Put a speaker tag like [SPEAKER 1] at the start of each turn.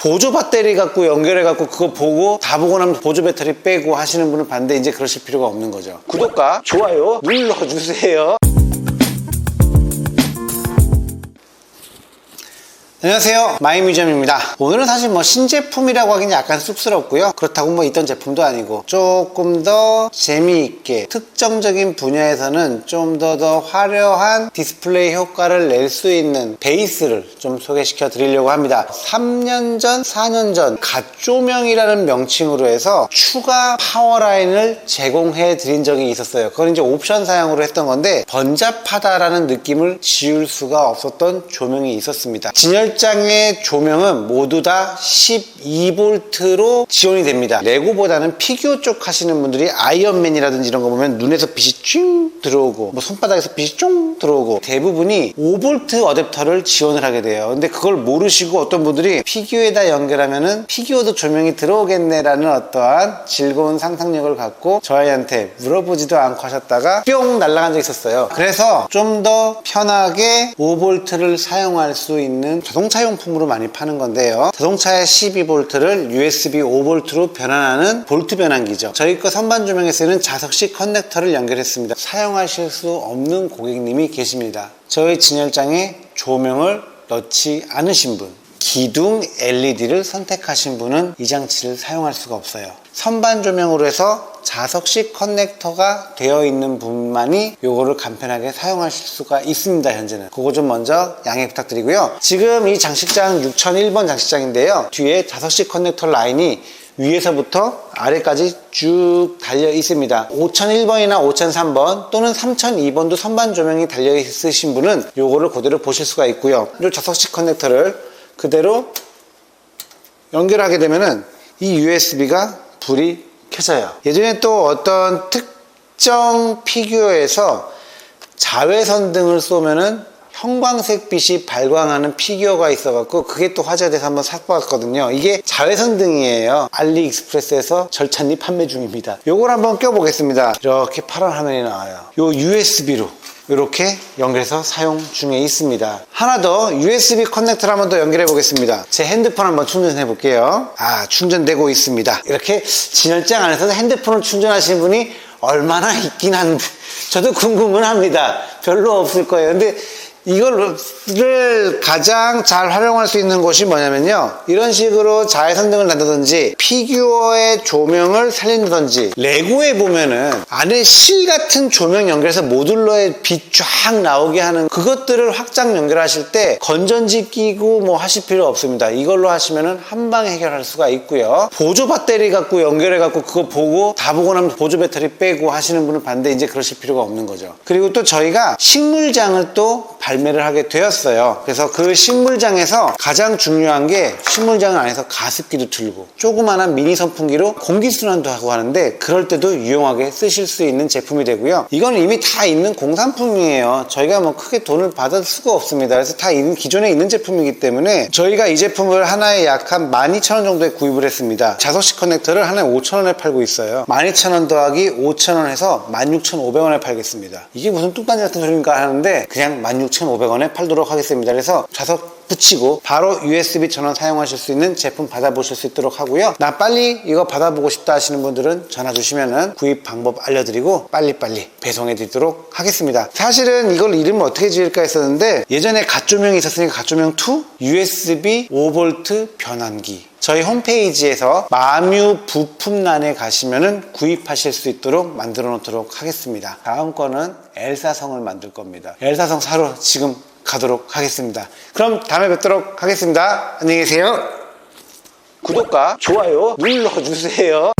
[SPEAKER 1] 보조 배터리 갖고 연결해 갖고 그거 보고 다 보고 나면 보조 배터리 빼고 하시는 분은 반대 이제 그러실 필요가 없는 거죠. 구독과 좋아요 눌러주세요. 안녕하세요. 마이뮤지엄입니다. 오늘은 사실 뭐 신제품이라고 하기는 약간 쑥스럽고요. 그렇다고 뭐 있던 제품도 아니고 조금 더 재미있게 특정적인 분야에서는 좀더더 화려한 디스플레이 효과를 낼 수 있는 베이스를 좀 소개시켜 드리려고 합니다. 3년 전 4년 전 갓조명이라는 명칭으로 해서 추가 파워라인을 제공해 드린 적이 있었어요. 그건 이제 옵션 사양으로 했던 건데 번잡하다라는 느낌을 지울 수가 없었던 조명이 있었습니다. 진열 장의 조명은 모두 다 12V로 지원이 됩니다. 레고보다는 피규어 쪽 하시는 분들이 아이언맨이라든지 이런 거 보면 눈에서 빛이 쭉 들어오고 뭐 손바닥에서 빛이 쭉 들어오고 대부분이 5V 어댑터를 지원을 하게 돼요. 근데 그걸 모르시고 어떤 분들이 피규어에다 연결하면은 피규어도 조명이 들어오겠네라는 어떠한 즐거운 상상력을 갖고 저희한테 물어보지도 않고 하셨다가 뿅 날아간 적이 있었어요. 그래서 좀 더 편하게 5V를 사용할 수 있는 차 용품으로 많이 파는 건데요. 자동차의 12V를 USB 5V로 변환하는 볼트 변환기죠. 저희 거 선반 조명에 쓰는 자석식 커넥터를 연결했습니다. 사용하실 수 없는 고객님이 계십니다. 저희 진열장에 조명을 넣지 않으신 분 기둥 LED를 선택하신 분은 이 장치를 사용할 수가 없어요. 선반 조명으로 해서 자석식 커넥터가 되어 있는 분만이 요거를 간편하게 사용하실 수가 있습니다 현재는. 그거 좀 먼저 양해 부탁드리고요. 지금 이 장식장 6001번 장식장인데요. 뒤에 자석식 커넥터 라인이 위에서부터 아래까지 쭉 달려 있습니다. 5001번이나 5003번 또는 3002번도 선반 조명이 달려 있으신 분은 요거를 그대로 보실 수가 있고요. 이 자석식 커넥터를 그대로 연결하게 되면은 이 USB가 불이 켜져요. 예전에 또 어떤 특정 피규어에서 자외선 등을 쏘면은 형광색 빛이 발광하는 피규어가 있어갖고 그게 또 화제가 돼서 한번 샀봤거든요. 이게 자외선 등이에요. 알리익스프레스에서 절찬리 판매 중입니다. 요걸 한번 껴보겠습니다. 이렇게 파란 화면이 나와요. 요 USB로 이렇게 연결해서 사용 중에 있습니다. 하나 더 USB 커넥터를 한번 더 연결해 보겠습니다. 제 핸드폰 한번 충전해 볼게요. 아, 충전되고 있습니다. 이렇게 진열장 안에서 핸드폰을 충전하시는 분이 얼마나 있긴 한데, 저도 궁금은 합니다. 별로 없을 거예요. 근데 이거를 가장 잘 활용할 수 있는 곳이 뭐냐면요. 이런 식으로 자외선등을 단다든지 피규어의 조명을 살린다든지 레고에 보면은 안에 실 같은 조명 연결해서 모듈러에 빛쫙 나오게 하는 그것들을 확장 연결하실 때 건전지 끼고 뭐 하실 필요 없습니다. 이걸로 하시면은 한 방에 해결할 수가 있고요. 보조 배터리 갖고 연결해 갖고 그거 보고 다 보고 나면 보조 배터리 빼고 하시는 분은 반대 이제 그러실 필요가 없는 거죠. 그리고 또 저희가 식물장을 또 발매를 하게 되었어요. 그래서 그 식물장에서 가장 중요한 게 식물장 안에서 가습기도 틀고 조그마한 미니 선풍기로 공기순환도 하고 하는데 그럴 때도 유용하게 쓰실 수 있는 제품이 되고요. 이건 이미 다 있는 공산품이에요. 저희가 뭐 크게 돈을 받을 수가 없습니다. 그래서 다 있는, 기존에 있는 제품이기 때문에 저희가 이 제품을 하나에 약 한 12,000원 정도에 구입을 했습니다. 자석식 커넥터를 하나에 5,000원에 팔고 있어요. 12,000원 더하기 5,000원 해서 16,500원에 팔겠습니다. 이게 무슨 뚝단지 같은 소리인가 하는데 그냥 16,500원 에 팔도록 하겠습니다. 그래서 자석 붙이고 바로 USB 전원 사용하실 수 있는 제품 받아보실 수 있도록 하고요. 나 빨리 이거 받아보고 싶다 하시는 분들은 전화 주시면은 구입 방법 알려드리고 빨리빨리 배송해 드리도록 하겠습니다. 사실은 이걸 이름을 어떻게 지을까 했었는데 예전에 갓조명이 있었으니까 갓조명 2 USB 5V 변환기 저희 홈페이지에서 마뮤 부품란에 가시면은 구입하실 수 있도록 만들어 놓도록 하겠습니다. 다음 거는 엘사성을 만들 겁니다. 엘사성 사러 지금 가도록 하겠습니다. 그럼 다음에 뵙도록 하겠습니다. 안녕히 계세요. 구독과 좋아요 눌러주세요.